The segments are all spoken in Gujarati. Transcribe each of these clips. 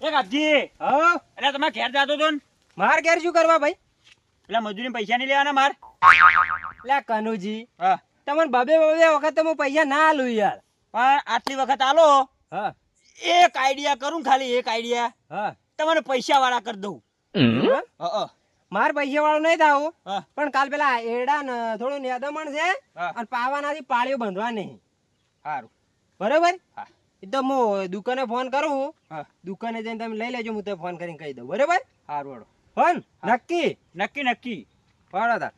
કાપજી હા? એટલે તમે ઘેર જાતો તો ને. માર ઘેર શું કરવા ભાઈ? પેલા મજૂરી પૈસા નહીં લેવાના માર. લે કનુજી હા. તમને બબે બબે વખત તો પૈસા ના આલું યાર. પણ આટલી વખત આલો હા. એક આઈડિયા કરું ખાલી એક આઈડિયા હા. તમને પૈસા વાળા કરી દઉં. હા? હા. માર પૈસા વાળો નહીં થાવ. પણ કાલ પેલા એડા થોડું નેદમણ છે અને પાવાનાથી પાળીઓ બાંધવા નહીં. સારું બરોબર? હા. એ તો હું દુકાને ફોન કરું. હા. દુકાને જઈને તમે લઈ લેજો હું તો ફોન કરીને કહી દઉં. બરોબર? સારું વાળો ફોન? નક્કી? નક્કી નક્કી. ફોડો તાર.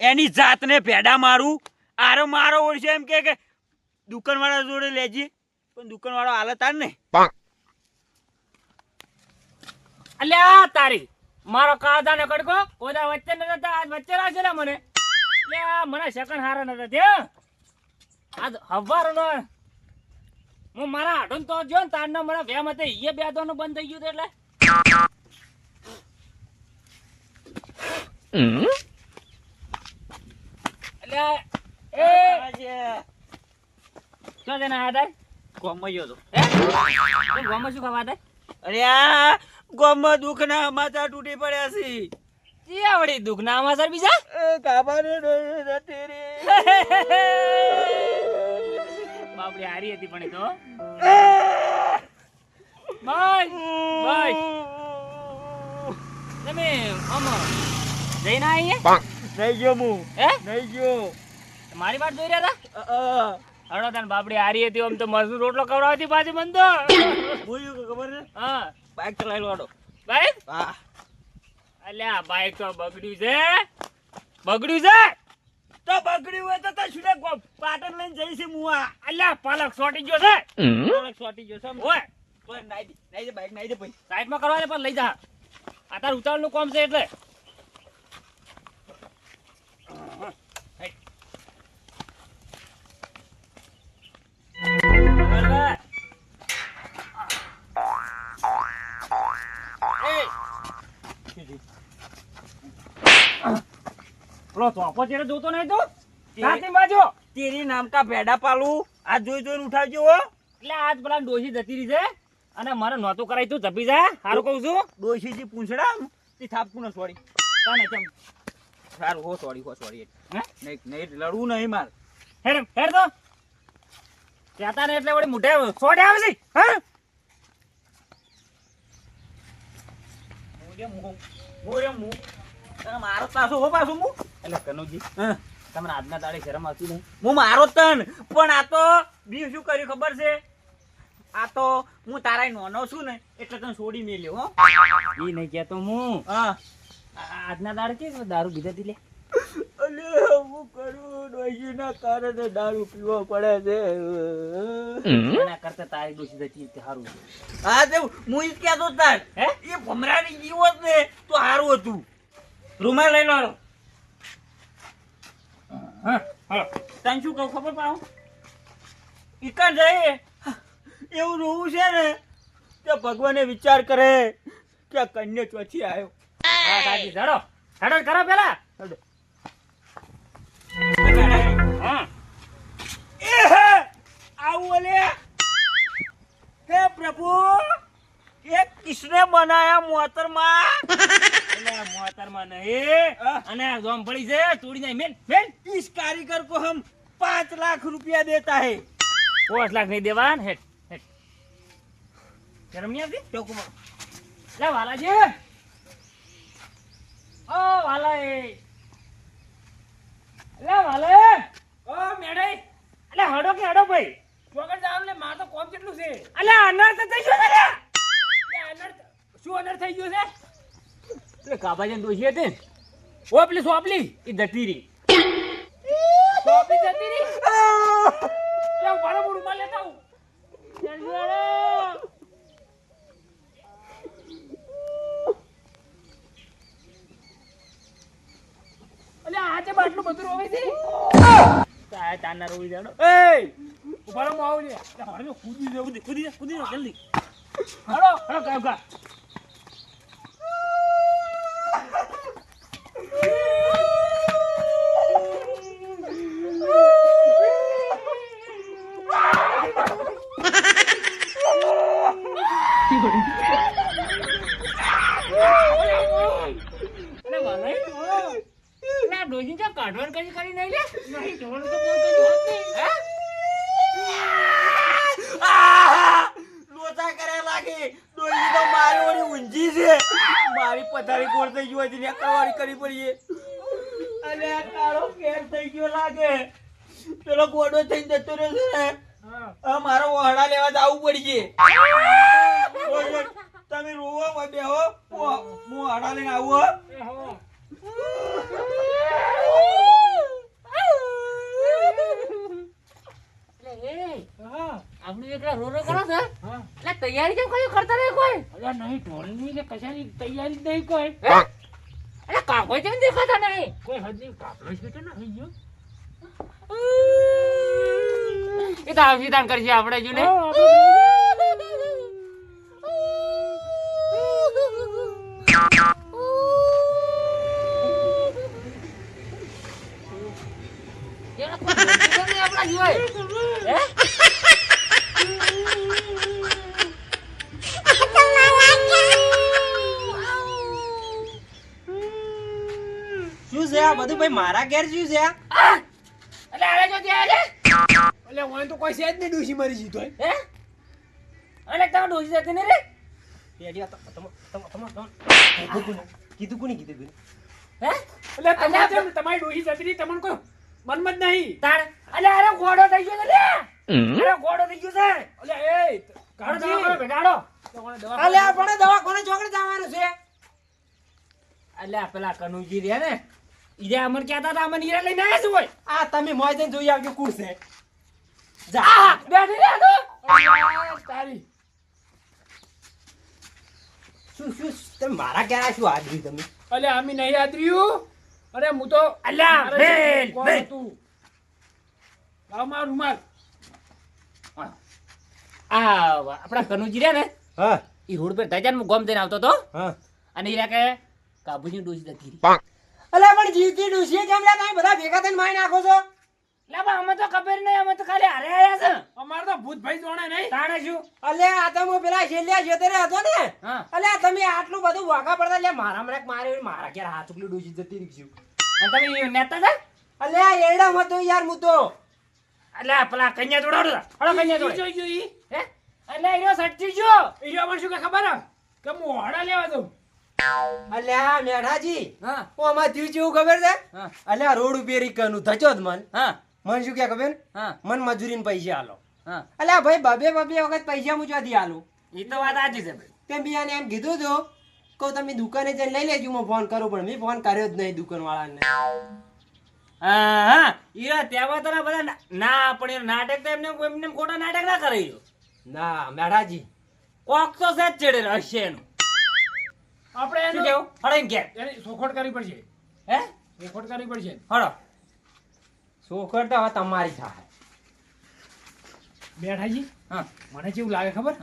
એની જાતને ભેડા મારું. આરો મારો ઓળશે એમ કે કે દુકાનવાળા જોડે લેજી. પણ દુકાનવાળો હાલત તાર ને. અલ્યા તારી. મારો કાદા ને કડકો કોદા વચ્ચે નતા હતા આજ વચ્ચે રાખશે ને મને. લે મને સેકન્ડ હારા નતા થયા આજ હવાર નો હું મારા હાડું તો જો ને તારના મને વેમ હતી એ બે દોનું બંધ થઈ ગયું એટલે. એટલે એ. શું છે ને આધાર ગયો તો. હે? તું ગામમાં શું ખાવા આધાર અરે આ ગોમમાં દુઃખના સમાચાર તૂટી પડ્યા છે. ચિયા વળી દુઃખના આમાં સર બીજા કાબાને નથી રે. બાપડી હારી હતી પણ તો. બસ તમે આમ જઈને આવીએ નહીં ગયો હું? હે નહીં ગયો મારી વાત જોઈ રહ્યા હતા? અ, તાન બાપડી હારી હતી આમ તો મજૂર રોટલો કવડાવતી પાછી મન તો. હું કે ખબર છે? હા. બાઇક ચલાવી વાળો બાઈક? હા. અલ્યા બાઈક તો બગડ્યું છે. બગડ્યું છે? તો બગડ્યું હોય તો તો શુડે પાટણ લઈને જઈશ મુવા આ. અલ્યા પાલક સોટી ગયો છે. પાલક સોટી ગયો છે ઓય. તો નાઈ દે નાઈ બાઈક નાઈ દે ભાઈ સાઈડમાં કરવા દે પણ લઈ જા. આ તાર ઉતાવળનું કામ છે એટલે. પેલો ચોપો ચેડે જોતો નહીં તો? સાચી બાજુ તેરી નામ કા ભેડા પાલું? આ જોઈ જોઈને ઉઠાવજો હો. એટલે આજ પેલા ડોસી જતી રહી છે અને મારે નહોતું કરાય તું જપી જા. સારું કહું છું. ડોશીજી પૂંછડા તે થાપકું ન સોરી. તને ચમ સારું હો સોરી હો સોરી. હે? નહીં નહીં લડવું નહીં માર. હેર હેર તો. કહેતા ને એટલે વળી મોઢે સોડે આવે છે. હા? મોઢે મું મોઢે મું. મારો પાછો હો પાછો મું. એટલે કનુજી હા. તમને આજના દાડે શરમ આવતી નહીં? હું મારો તન પણ આ તો બી શું કર્યું ખબર છે? આ તો હું તારા નોનો છું ને એટલે તને છોડી મેલ્યો હો. એ નહીં કહેતો હું. આજના દાડે કે દારૂ પીધા તી લે અલે હું કરું? ડોશીના કારણે દારૂ પીવો પડે છે. એના કરતા તારી ડોશી જતી તે સારું. હા તે હું ઈ કહેતો તાર હે? એ ભમરાની જીવો ને તો સારું હતું. રૂમાલ લઈ લો હા હા તને શું કહું ખબર પાઉં ઈકન જઈએ એવું રોવું છે ને કે ભગવાને વિચાર કરે કે આ કન્યા ચોથી આવ્યો. હા દાદી ઝડો. ઝડો કરો પેલા. હા. એ હે આવું અલે હે પ્રભુ એ કિસને બનાયા મોતરમાં? ઓ વાલા એ. લે વાલા ઓ મેડઈ હડો ભાઈ? વગર જાવ કોમ કેટલું છે? અલે અનર્થ થઈ ગયો છે અલે. શું અનર્થ થઈ ગયો છે? એટલે કાબાજન દોશી હતી ને? સોપલી? એ જતી રહી સોપલી જતી રહી લે ઉભારો મૂળમાં લેતા હું બાટલું બધું રોવે છે? તાય તાના રોવી જાડો એ એટલે કૂદી જા, જલ્દી. હળો હળો કાવ કા ના છે મારી પથારી ગોળ થઈ ગયો હતી ને કરવાની કરી પડીએ અને કાળો કેર થઈ ગયો લાગે પેલો ગોડો થઈને જતો રહ્યો છે મારો વહાડા લેવા જવું પડી છે તમે રોવો હોય બેહો. હું હું વહડા લઈને આવું હો. એ હો આપણે એકલા રો રો કરો છે? હા. એટલે તૈયારી કેમ કઈ કરતા રહે કોઈ? અલ્યા નહીં ઢોલની કે કશાની તૈયારી નહીં કોઈ? એટલે કાકો કેમ દેખાતા નહીં. કોઈ હજી નહીં. કાપલો છે કે ના. થઈ ગયો એ તો આવજી દાન કરશે આપણે જો ને હા, આપણે એને કોઈ બોલતું નહીં આપણા સિવાય. હે? શું છે આ બધું ભાઈ મારા ઘેર શું છે આ? એટલે આલે જો ત્યાં એટલે વાંહે તો કોઈ છે જ નહીં ડોસી મરી જીતો હે? એટલે તમે ડોસી જતી નહીં રે તમ- કીધું કોને? કીધું કોને હે એટલે તમે અલ્યા, છે તમારી ડોશી જતી તમને કોઈ મનમાં જ નહીં તાણ અલે અરે ઘોડો થઈ ગયો લે અરે ઘોડો થઈ ગયો છે અલ્યા એ કાઢો કાઢજી. બેટાડો તમારે દવા અલ્યા ચોકડે જવાનું છે અલ્યા પેલા કનુજી રે ને ઈરે અમર કહેતા હતા અમને હીરા લઈને આવ્યા છે હોય આ તમે મોય જઈને જોઈ આવજો કુણ છે જા બેઠી રે તારી શું શું તમે મારા ઘેર શું આદરી તમે. અલ્યા આમી નહીં યાદ અરે હું તો અલ્યા, મારે બેલ, કોમ લાવ મારો રૂમાલ આ આપણા કનુજી રહ્યા ને હા. ઈ રોડ પર ધજાન હું ગોમ જઈને આવતો તો હા. અને ઈ કે કાબુજી ડોસી નથી અલ્યા પણ જીવતી ડોસી કેમ લે તમે બધા ભેગા થઈને મારી નાખો છો? લા અમે તો ખબર નહીં અમે તો ખાલી હારે આયા છે. અમારે તો ભૂતભાઈ જોણે નહીં. તાણે શું? અલ્યા આ તો હું પેલા છેલ્લા છેતરે હતો ને. હા. અલ્યા તમે આટલું બધું વાગા પડતા લ્યા મારા મરેક મારે મારા ઘેર હાથ ઉકલી ડૂસી જતી રીક્ષું અને તમે નેતા હતા અલ્યા એડા મતો યાર હું તો અલ્યા પેલા કન્યા જોડાડો હળો કન્યા જોડે. જોઈ જોઈ હે? એટલે ઈરો સચ્ચી જો શું કે ખબર કે હું હોડા લેવા દઉં અલ્યા હા હું. આમાં થયું કેવું ખબર છે? હા. અલ્યા રોડ ઉપર કનું ધચો જ મન. હા. મન શું કે ખબર? મન મજૂરી ને પૈસા આલો. અલ્યા ભાઈ બબે બબે વખત પૈસા હું ચોથી આલું. એ તો વાત સાચી છે તે બિયાને એમ કીધું હતું કહું તમે દુકાને જઈને લઈ લેજો હું ફોન કરું પણ મેં ફોન કર્યો જ નહીં દુકાન વાળાને હા હા ઈરા ત્યાં તો બધા ના- ના પણ નાટક તો એમને એમને ખોટા નાટક ના કરે ઈરો. ના મેડાજી કોક તો છે જ ચડે હશે એનું. આપણે એનું કેવું? હળો એમ એની સોખોટ કરવી પડશે. હે? સોખોટ કરવી પડશે. હળો. સોખર તો હવે તમારી થાય બેઠાજી હા. મને કેવું લાગે ખબર?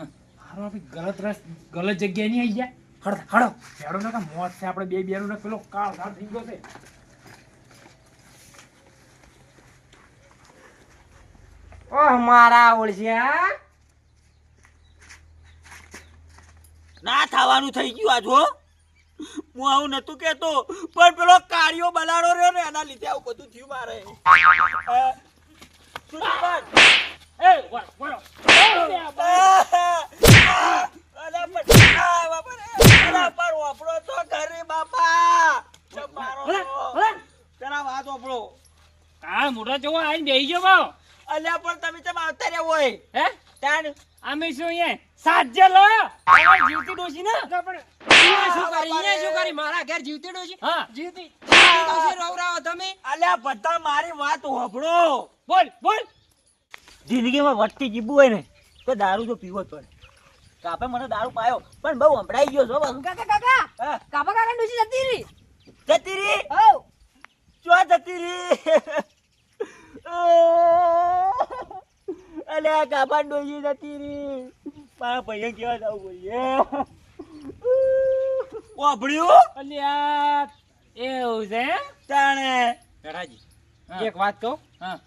હારો આપણે ગલત રસ ગલત જગ્યાએ નહીં આવી ગયા. હળો હળો બેડો ના મોત છે આપણે બે બેડો ને પેલો કાળ કાળ થઈ ગયો છે. ઓહ મારા ઓળશ્યા ના થવાનું થઈ ગયું આજ હો. હું આવું નતું કેતો પણ પેલો કાળિયો બલાડો રહ્યો ને એના લીધે આવું બધું થયું મારે જોવા આવીને બેહી ગયો અલ્યા પણ તમે ચમ આવતા રહ્યા હોય હે તાણ અમે શું અહીંયા? સાજે લો. જીવતી ડોશી ને? પણ શું કરી? ઈને શું કરી? મારા ઘેર જીવતી ડોશી? હા. જીવતી ડોશી રોવરાવો તમે. અલ્યા બધા મારી વાત હોભળો. બોલ બોલ. જિંદગીમાં વટતી જીબુ હોય ને તો દારૂ તો પીવો જ પડે. કાપે મને દારૂ પાયો પણ બહુ હંભળાઈ ગયો છો કાકા કાકા. કાપા કાકા ડોશી જતી રહી જતી રહી હો ચો જતી રહી કાપા ડોસી જતી રહી. મારા પૈયા કેવા જવું બોલીએ. વાપર્યું અલ્યા એવું છે? તાણે. હા. એક વાત કહું? હા.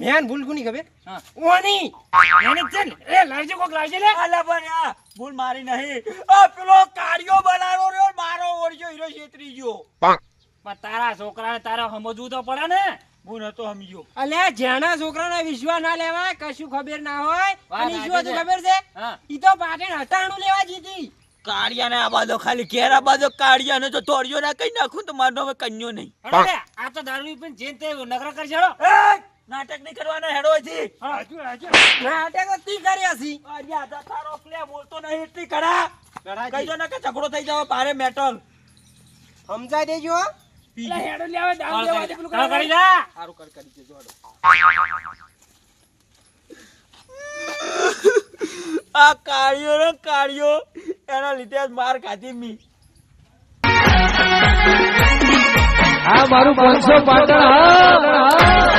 મેન ભૂલ કોની ખબર? હા. ઓની. એને જ છે ને. એ લાવજે કોક લાવજે લે. અલા પણ આ ભૂલ મારી નહીં. આ પેલો કાર્યો બનાવો રહ્યો ને મારો ઓળખ્યો હીરો છેતરી ગયો. પણ તારા છોકરાને તારે સમજવું તો પડે ને. હું નતો સમજ્યો અલ્યા જેના છોકરાને વિશ્વાસ ના લેવાય કશું ખબર ના હોય. અને શું હતું ખબર છે? ઈ તો પાટણ હટાણું લેવા જીતી. કાળિયાને આ બાજુ ખાલી ઘેર આ બાજુ કાળિયાને તો તોડ્યો ના કઈ નાખું તો મારનો હવે કન્યો નહીં. આ તો દારૂ પણ જેન તે નકરા કરશે હળો. નાટક નહીં કરવાના હેડો છે નાટક તો તી કર્યા છી તારો પ્લે બોલતો નહીં એટલી કરા કઈ જો ના કે ઝઘડો થઈ જાવ પારે મેટલ. સમજાઈ દેજો હેડો લેવા દારૂ લેવા કરી પેલું કરી. જા. સારું કર કરી દેજો હેડો. આ કાળિયો ને કાળિયો. એના લીધે જ માર ખાધી મી. આ મારું પાંચસો પાટણ હા.